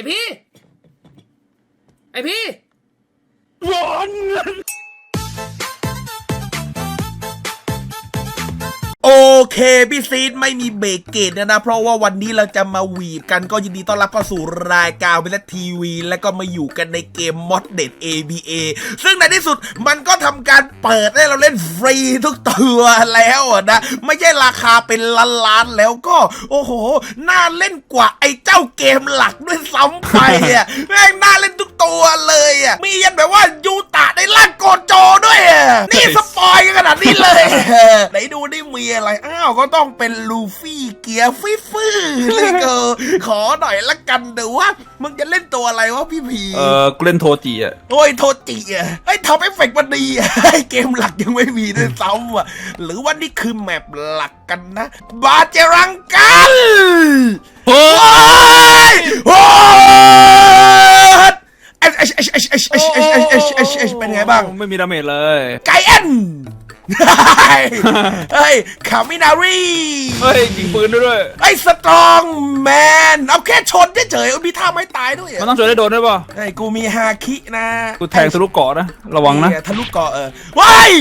ไอพี่ ไอพี่ เคพี่ซีดไม่มีเบรกเกตนะนะ เพราะว่าวันนี้เราจะมาหวีดกันก็ยินดีต้อนรับเข้าสู่รายการเวลทีวี แล้วก็มาอยู่กันในเกมมอดเด็ด ABA ซึ่งในที่สุดมันก็ทำการเปิดให้เราเล่นฟรีทุกตัวแล้วนะ ไม่ใช่ราคาเป็นล้านๆแล้วก็ โอ้โห น่าเล่นกว่าไอ้เจ้าเกมหลักด้วยซ้ำไปอะแม่งน่าเล่นทุกตัวเลยอะมียันแบบว่ายูตะในร่างโกโจด้วยอะนี่สปอยกันขนาดนี้เลยไหนดูได้มีอะไรอ้าวก็ต้องเป็นลูฟี่เกียร์ฟิฟื้อเลยเกอขอหน่อยละกันเดี๋ยวว่ามึงจะเล่นตัวอะไรวะพี่ผีเออกูเล่นโทจิอะโอ้ยโทษจีอะไอ้ยทำเอฟเฟกต์มันดีอะไอ้เกมหลักยังไม่มีด้วยซ้ำอะหรือว่านี่คือแมปหลักกันนะ บาเจรังกันเฮ้ยโอ้ยเอชเอชเอชเอชเอชเอชเอชเอชเอชเอชเอชเป็นไงบ้าง ไม่มีดาเมจเลย ไกเอ็น เฮ้ยคามินารีเฮ้ยยิงปืนด้วยด้วยไอ้สตรองแมนเอาแค่ชนเฉยๆมีท่าไม่ตายด้วยมันต้องช่วยได้โดนด้วยป่ะไอ้ยกูมีฮาคินะกูแทงทะลุเกาะนะระวังนะเยทะลุเกาะเออว้าย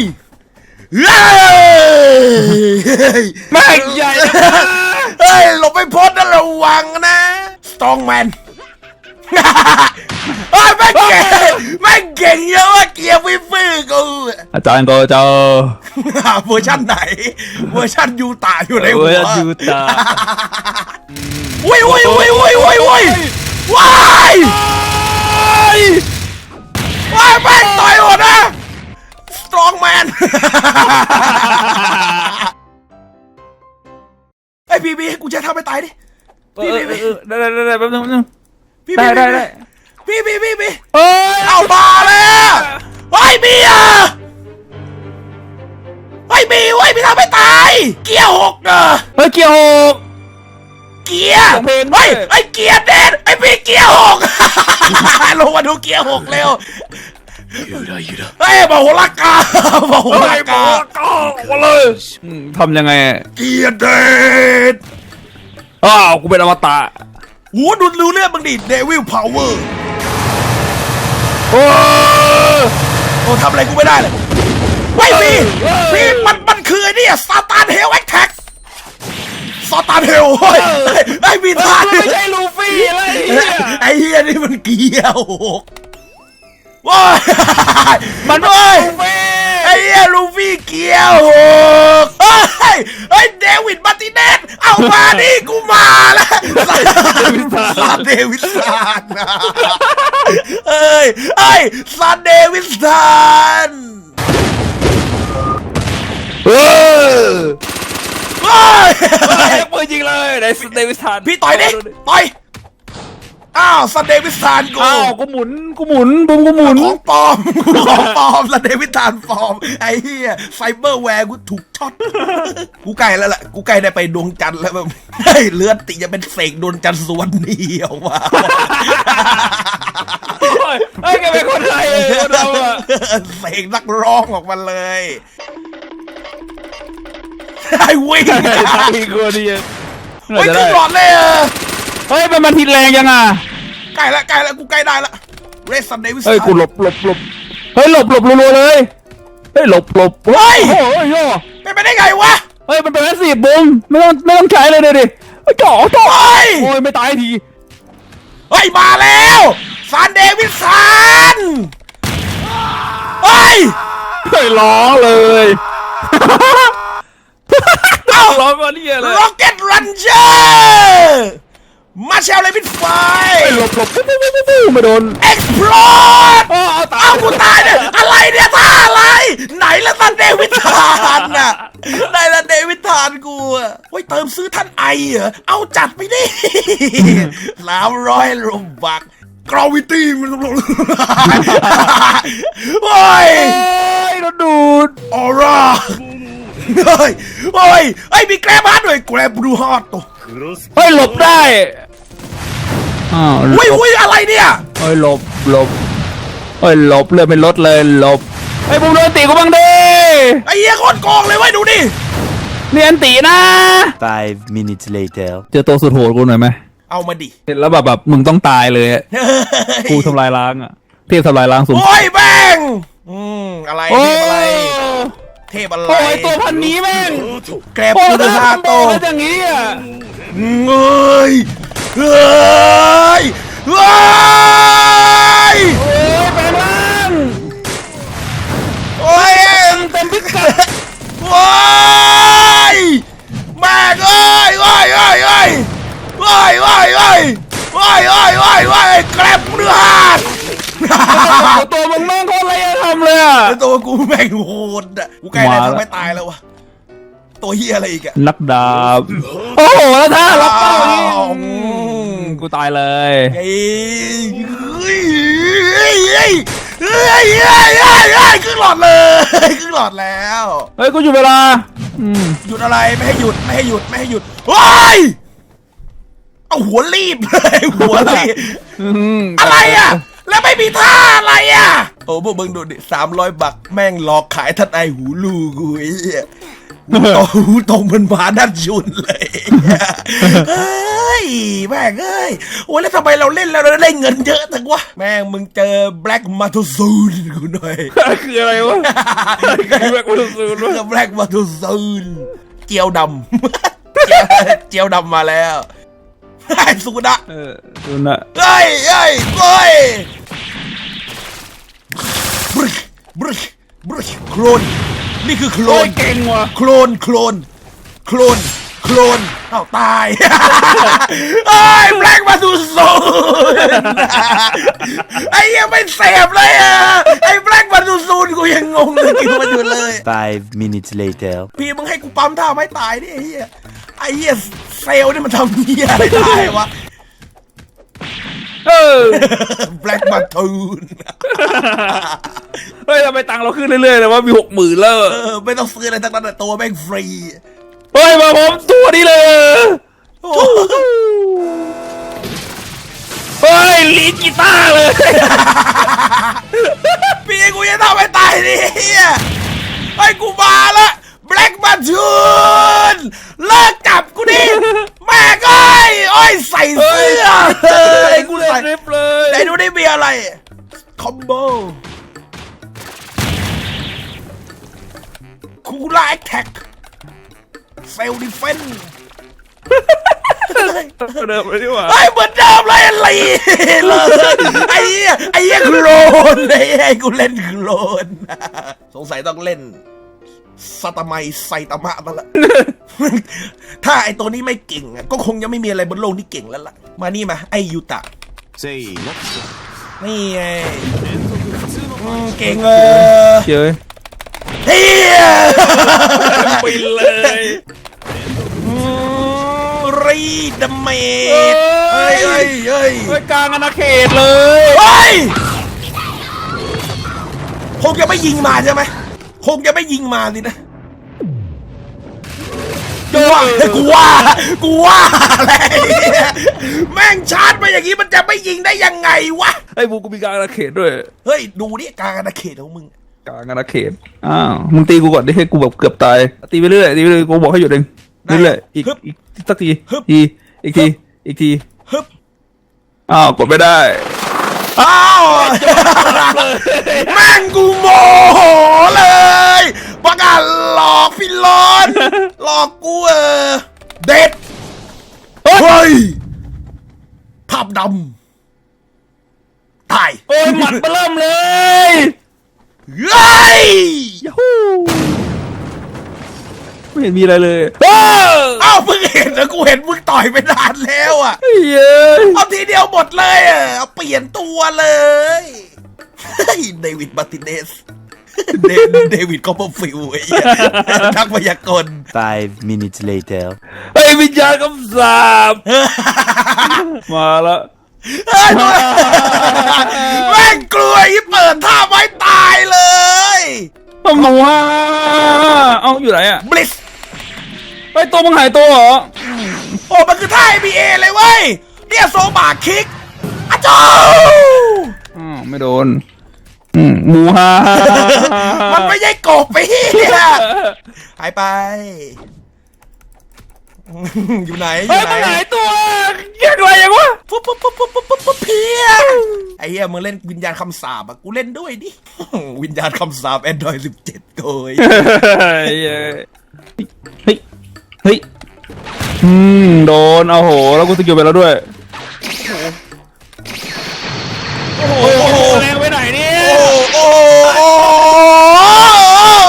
เฮ้ยแม่งใหญ่นะเฮ้ยหลบไม่พ้นนะระวังนะสตรองแมน เฮ้ยแม่งเก่งแม่งเก่งเยอะว่ะเกียร์ฟิฟื้อกูอาจารย์โกเจ้าเวอร์ชันไหน เวอร์ชันยูตาอยู่ในหัเววอร์ชันยูตา อุ้ยอุ้ยอุ้ยอุ้ยอุ้ยอุ้ยว้ายว้ายแม่งต่อยหมดนะสตรองแมน ไอพี่พี่กูจะทำไปตายดิ เออเออเออได้ได้ได้ได้แป๊บนึงแป๊บนึงพี่ ได้พี่ได้ได้พี่พี่พี่พี่เอ้ยเอามาเลยไอ้ยมีอะไอ้ยมีไอ้ยมีทำไปตาย เกียร์หกเนอะเฮ้ยเกียร์หกเกียร์ของเพลงด้ไอ้วยยไอ้เกียร์เด็ดไอ้พี่เกียร์หกลงมาดูเกียร์หกเร็วเฮ้ยบอกหัวละกาบอกหัวละกามาเลยอืมทำยังไงอะเกียร์เด็ดอ้าวกูเป็นอมตะ หัวดุดรูเลือดมึงดิเดวิลพาวเวอร์โอ้โอ้ทำอะไรกูไม่ได้เลยไม่มีพี่มันมันคือไอ้เนี่ยซาตานเฮลแอคแท็กซาตานเฮลเฮ้ยไอ้มีทานไม่ใช่ลูฟี่อะไรเนี่ยไอ้เฮียนี่มันเกียวว้ายมันไม่เฮ้ยลูฟี่ไอ้เฮียลูฟี่เกียวเฮ้ยเฮ้ยเดวิดมาร์ติเนสเอามาดิกูมาแล้วซาเดวิดซานเอ้ยเอ้ยซาเดวิดซานเออเฮ้ยไอ้ปืนยิงเลยไหนสเตวิสทานพี่ต่อยดิต่อย อ้าวซาเดวิดซานกูอ้าวกูหมุนกูหมุนบุ้มกูหมุนของปลอมของปลอมซาเดวิดซานปลอม ไอ้เหี้ยไซเบอร์แวร์กูถูกช็อตกูใกล้แล้วล่ะกูใกล้ได้ไปดวงจันทร์แล้วแบบเฮ้ยเลือดติจะเป็นเสกดวงจันทร์สวนนี่ออกมาเฮ้ยแกเป็นคนไทยเองคนเราอะเสกนักร้องออกมาเลยไอ้วิ่งไทยคนเดียวเฮ้ยขึ้นหลอดเลยอะ เฮ้ยเป็นมันทิดแรงยังอะใกล้แล้วใกล้แล้วกูใกล้ได้ละเรสซันเดวิสเฮ้ยกูหลบหลบหลบเฮ้ยหลบหลบรัวๆเลยเฮ้ยหลบหลบเฮ้ยโอ้ยโย่เป็นไปได้ไงวะเฮ้ยมันเป็นแค่สีบุ้มไม่ต้องไม่ต้องใช้เลยเลยดิเฮ้ยจ่อจ่อเฮ้ยโอ้ยไม่ตายทีเฮ้ยมาแล้วซันเดวิสสันเฮ้ยเฮ้ยร้องเลยเอ้าร้องก็เนี่ยเลยร็อ กเก็ตรันเจอร์มาเชลเลวินไฟเฮ้ยหลบหลบปุ๊บปุ๊บปุ๊บปุ๊บไม่โดนเอ็กซ์พลอดอ้าวเอาตายเอ้ากูตายเนี่ยอะไรเนี่ยท่าอะไร ไหนละซันเดวิดทานน่ะไหนละเดวิดทานกูอะเฮ้ยเติมซื้อท่านไอเหรอเอาจัดไปดิสามร้อยรูบักกราวิตี้มันโอ้ยเฮ้ยโดนดูดออร่าเฮ้ยเฮ้ยเฮ้ยมีแกร็บฮาร์ดด้วยแกร็บดูฮาร์ดตัว เฮ้ยหลบได้อ้าวอุ้ยอุ้ยอะไรเนี่ย เฮ้ยหลบหลบเฮ้ยหลบเลยไม่ลดเลยหลบเฮ้ยบุ้มโดนตีกูบ้างดิไอ้เหี้ยโคตรโกงเลยเว้ยดูดิเนียนตีนะ Five minutes later. เจอตัวสุดโหดกูหน่อยไหมเอามาดิ เห็นแล้วแบบแบบมึงต้องตายเลยอะกูทำลายล้างอะเทพทำลายล้างสูงโอ้ยแม่งอืมอะไรโอ้เทพอะไร เทพอะไรโอ้ยตัวพันนี้แม่งแกรบโอ้คูยดฮาโตแล้วอย่างนี้อะ เอ้ยเอ้ยเอ้ยโอ้ยแปลงร่างโอ้ยเต็มพิกัดโอ้ยแม่งเอ้ยเอ้ยเอ้ยเอ้ยเอ้ยเอ้ยเอ้ยเอ้ยเอ้ยเอ้ยเอ้ยแกรบคูดฮาดตัวมึงแม่งโคตรอะไรทำเลยอะแล้วตัวกูแม่งโหดอะกูใกล้ได้มาแล้วทำไม่ตายแล้ววะ ตัวเฮียอะไรอีกอะนักดาบ โอ้โหแล้วท่าล็อกเป้านี่กูตายเลย ไอ้เฮ้ยเฮ้ยเฮ้ยเฮ้ยเฮ้ย้ยยครึ่งหลอดเลยขึ้นหลอดแล้ว เฮ้ย กูหยุดเวลาหยุดอะไรไม่ให้หยุดไม่ให้หยุดไม่ให้หยุดว้ายเอาหัวรีบเลยหัวรีบอะไรอะ แล้วไม่มีท่าอะไรอะ โอ้พวกมึงโดนสามร้อยบักแม่งหลอกขายทัดไอหูลูกูไอ้เหี้ โอ้หูตรงมันมาด้านชุนเลยเฮ้ยแม่งเอ้ยโอ้ยแล้วทำไมเราเล่นแล้วเราได้เงินเยอะจังวะแม่งมึงเจอแบล็กมาทูซูนกูหน่อยคืออะไรวะคือแบบกูรู้สึกว่าเจอแบล็กมาทูซูนเจียวดำเจียวเจียวดำมาแล้วไอ้สุดะเออดูนะเฮ้ยเฮ้ยเฮ้ยบริกบริกบริกโคลน นี่คือโคลโอ้นยเก่งว่ะ โคลนโคลนโคลนโคลนเอ้าตายเอ้ยแบล็กมาดูโซนไอ้ยังไม่เสพเลยอะไอ้แบล็กมาดูซูนกูยังงงเลยกินมันอยู่เลย Five minutes later. พี่มึงให้กูปั๊มท่าไม่ตายดิไอ้เหี้ยไอ้เหี้ยเซลล์นี่มันทำเหี้ยอะไรตายวะ เออ แบล็กมาทูนเฮ้ยทำไมตังค์เราขึ้นเรื่อยๆเลยว่ามีหกหมื่นแล้วเออไม่ต้องซื้ออะไรทั้งนั้นอะตัวแม่งฟรี เฮ้ยมาผมตัวนี้เลยโอ้เฮ้ยลีดกีตาร์เลย พี่กูยังทำไม่ตายดิเฮียไอ้กูมาละแบล็กมาทูนเลิกจับกูดิแม่งเอ้ยโอ้ยใส่เสื้อเฮ้ยกูใส่ ริบเลย ไหนดูได้มีอะไร ค อมโบคูล่าแอคแท็กเซลดิเฟนเดิมเลยดีกว่าไอ้ยเหมือนเดิมเลยอะไรเลยไอ้เหี้ยไอ้เหี้ยโคลนไอ้เหี้ยกูเล่นโคลนสงสัยต้องเล่นสตามัยไซตามะนั่นแหละ ถ้าไอ้ตัวนี้ไม่เก่งอะก็คงยังไม่มีอะไรบนโลกที่เก่งแล้วล่ะ มานี่มา ไอ้ยูตะ นี่ไงอืมเก่งเออเจ้ยเฮียปเลยอืมรีดเมดเฮ้ยยเฮ้ยเฮ้ยเฮ้ยกลางอาณาเขตเลยเฮ้ยคงจะไม่ยิงมาใช่ไหมคงจะไม่ยิงมาสินะ กูว่ากูว่ากูว่าอะไรเนี่ยแม่งชาร์จมาอย่างนี้มันจะไม่ยิงได้ยังไงวะ ไอ้บูกูมีกลางอาณาเขตด้วยเฮ้ยดูนี่กลางอาณาเขตของมึง กลางอาณาเขตอ้าวมึงตีกูก่อนดิให้กูแบบเกือบตายตีไปเรื่อยตีไปเรื่อยกูบอกให้หยุดเองได้เรื่อยๆอีกฮึบอีกสักทีฮึบ ทีอีกทีอีกทีฮึบอ้าวกดไม่ได้อ้าวแม่งกูโมโหเลยประกาศหล อกพี่ลอน หลอกกูเออ เด็ดเฮ้ยเฮ้ย ภาพดำตาย โอ้ยหมัดมาเริ่มเลยเฮ้ยยูฮูไม่เห็นมีอะไรเลยเอ้าเอ้ามึงเห็นนะกูเห็นมึงต่อยไปนานแล้วอะเย้ยเอาทีเดียวหมดเลยอะเอาเปลี่ยนตัวเลยเฮ้ยเดวิดมาร์ติเนส เดเดวิดคอปเปอร์ฟิลด์ไอ้เหี้ยนักพยากรณ์ Five minutes later. ไอ้วิญญาณคำสาบมาละเฮ้ยแม่งกลัวอีเปิดท่าไม้ตายเลยเอาหมูฮ่าเอาอยู่ไหนอะบลิสไอ้ตัวมึงหายตัวเหรอ โอ้มันคือท่า ABA เลยเว้ย เนี่ยโซบาคิกอะโจอ๋อไม่โดน อืมหมูฮ่ามันไม่ใช่กบไปเฮียหายไป อยู่ไหนอเฮ้ยยู่ไหนมึงหายตัวยังไงยังปุ๊บปุ๊บปุ๊บปุ๊บปุ๊บปุ๊บปุ๊บเพียไอ้เหี้ยมึงเล่นวิญญาณคำสาปอะกูเล่นด้วยดิ วิญญาณคำสาปแอนดรอยสิบเจ็ดโกยเฮ้ยเฮ้ยเฮ้ยอืมโดนเอาโห แล้วกูสกิลไปแล้วด้วย โอ้โห โอ้โหแรงไปไหนเนี่ย โอ้โหโอ้โห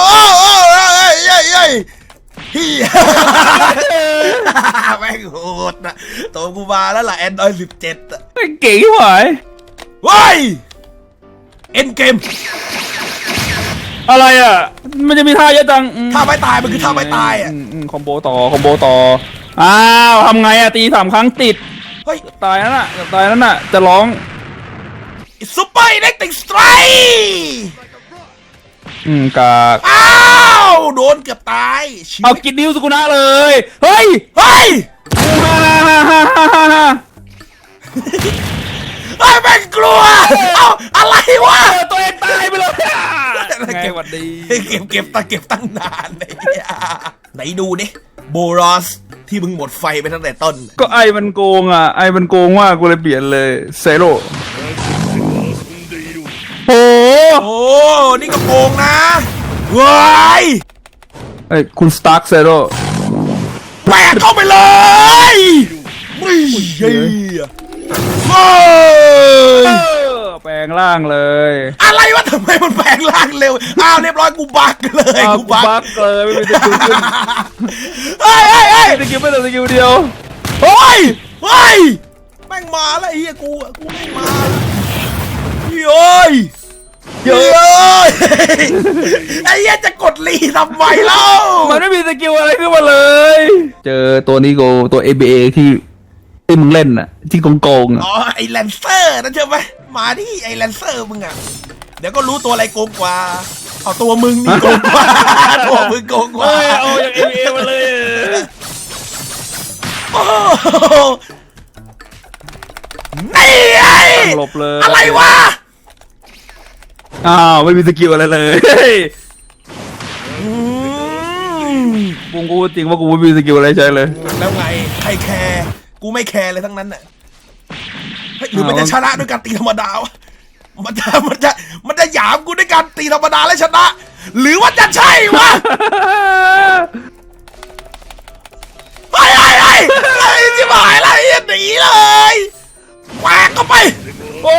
โอ้โหเฮ้ยเฮ้ยเฮ้ยเฮียแม่งโหดนะตัวกู มาแล้วล่ะแอนดรอยสิบเจ็ดอะเก่งที่หายเว้ยเอ็นเกมอะไรอะ มันจะมีท่าเยอะจังอืมถ้าไม่ตายมันคือถ้าไม่ตายอะมมคอมโบต่อคอมโบต่ออ้าวทำไงอะตีสามครั้งติดเฮ้ย ตายนั่นน่ะเกือบตายนั่นน่ะจะร้องซุปเป อร์อิเล็กทริกสไตรอืมกากอ้าวโดนเกือบตายชีเอาวิตกินนิ้วสกุนะเลย เฮ้ยเฮ้ยฮ่าฮ่าฮ่าฮ่าฮ่าฮ่าเฮ้ยแม่งกลัวเอ้าอะไรวะ เออตัวเองตายไปเลยอะไงหวัดดี เก็บเก็บตะเก็บตั้งนานเลยไหนดูดิโบรอสที่มึงหมดไฟไปตั้งแต่ต้น ก็ไอมันโกงอะ ไอมันโกงมากกูเลยเปลี่ยนเลยเซโร่โอ้ โอ้นี่ก็โกงนะว้ายไอยคุณสตาร์คเซโร่แปะเข้าไปเลยไม่เฮียเฮ้ยแปลงร่างเลย อะไรวะทำไมมันแปลงร่างเร็ว อ้าวเรียบร้อยกูบักเลยอ้าวกูกูบักบักเลยไม่มีสกิลขึ้นเฮ้ยเฮ้ยเฮ้ยสกิลไม่แต่สกิลเดียวเฮ้ยเฮ้ยแม่งมาแล้วไอ้เฮียกูอะกูแม่งมาเฮ้ย เฮ้ยไอ้เฮียจะกดรีทำไมเล่ามันไม่มีสกิลอะไรขึ้นมาเลย เจอตัวนี้โกตัว ABA ที่ที่มึงเล่นอะ ที่โกงๆอะอ๋อไอ้แลนเซอร์นะใช่ไหมมาดิไอ้แลนเซอร์มึงอะ เดี๋ยวก็รู้ตัวอะไรโกงกว่า เอาตัวมึงนี่โกงกว่า ตัวมึงโกงกว่า เอ้ยเอาอย่าง ABA มาเลยโอ้โหนี่ไงหลบเลยอะไรวะ อ้าวไม่มีสกิลอะไรเลยอืมกูกูจริงว่ากูไม่มีสกิลอะไรใช้เลย แล้วไงใครแคร์กูไม่แคร์เลยทั้งนั้นน่ะเฮ้ยหรือมันจะชนะด้วยการตีธรรมดาวะมันจะมันจะมันจะหยามกูด้วยการตีธรรมดาแล้วชนะ หรือว่าจะใช่วะไปไปไปไอ้ที่หายอะไรหนีเลยแหวกเข้าไป โอ้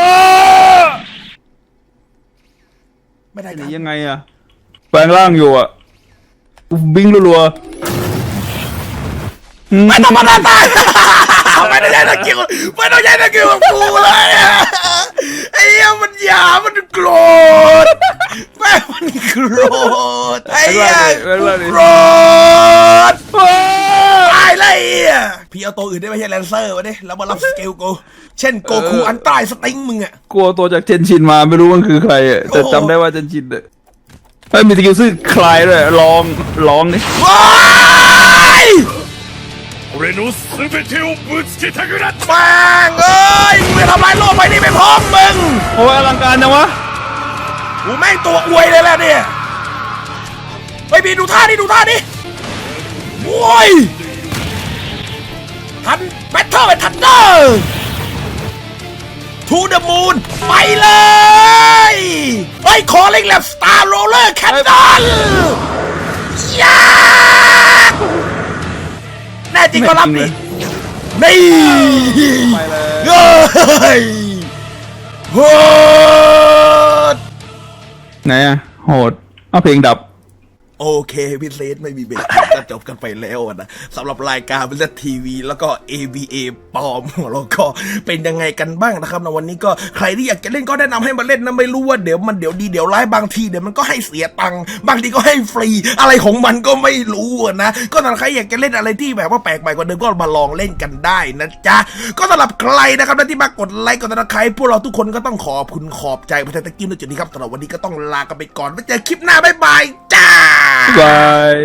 ไม่ได้หคนีรับยังไงอะแปลงร่างอยู่อะบิงรัวๆอืมไม่ต้องมาหน้าตายไม่ได้ใช้ตะกิ้วไม่ต้องใช้ตะกิ้วกับกูเลยอะไอ้เหี้ยมันหยามันโกรธแม่งมันโกรธไอ้เหี้ยโกรธโอ้ตายเลยไอ้เหี้ย พี่เอาตัวอื่นได้ไม่ใช่แลนเซอร์มาดิแล้วมารับสเกลกูเช่นโกคูอันใต้สติงมึงอะ กลัวตัวจากเจนชินมาไม่รู้มันคือใครอะแต่จำได้ว่าเจนชินอะเฮ้ยมีสกิลซื่อคลายด้วยลองลองดิ ว้าย 俺の全てをぶつけたくなった แม่งเอ้ยมึงจะทำลายโลกไปนี่ไปพร้อมมึง โอ้ยอลังการจังวะ กูแม่งตัวอวยเลยแหละเนี่ยไปบีดูท่าดิดูท่าดิโว้ย ทันแบทเทิลเป็นทันเดอร์ทูเดอะมูนไปเลยเฮ้คอล็กแลบสตาร์โรลเลอร์แคนดอนยาแน่จริงก็รับดินี่ไปเลยเฮ้ยโหดไหนอะโหด เอาเพลงดับ โอเคพี่เซนไม่มีเบรกก็จบกันไปแล้วนะสำหรับรายการวิเลทีวี แล้วก็ AVA ปลอมของเราก็เป็นยังไงกันบ้างนะครับในวันนี้ก็ใครที่อยากจะเล่นก็แนะนำให้มาเล่นนะไม่รู้ว่าเดี๋ยวมันเดี๋ยวดีเดี๋ยวร้ายบางทีเดี๋ยวมันก็ให้เสียตังค์บางทีก็ให้ฟรี อะไรของมันก็ไม่รู้นะก็สำหรับใครอยากจะเล่นอะไรที่แบบว่าแปลกใหม่กว่าเดิมก็มาลองเล่นกันได้นะจ๊ะก็สำหรับใครนะครับที่มากดไลค์กดติดตามใครพวกเราทุกคนก็ต้องขอบคุณขอบใจพระเจ้าตะกิ้มในจุดนี้ครับสำหรับวันนี้ก็ต้องลากันไปก่อนไว้เจอคลิปหน้าบ๊ายบายจ้าบาย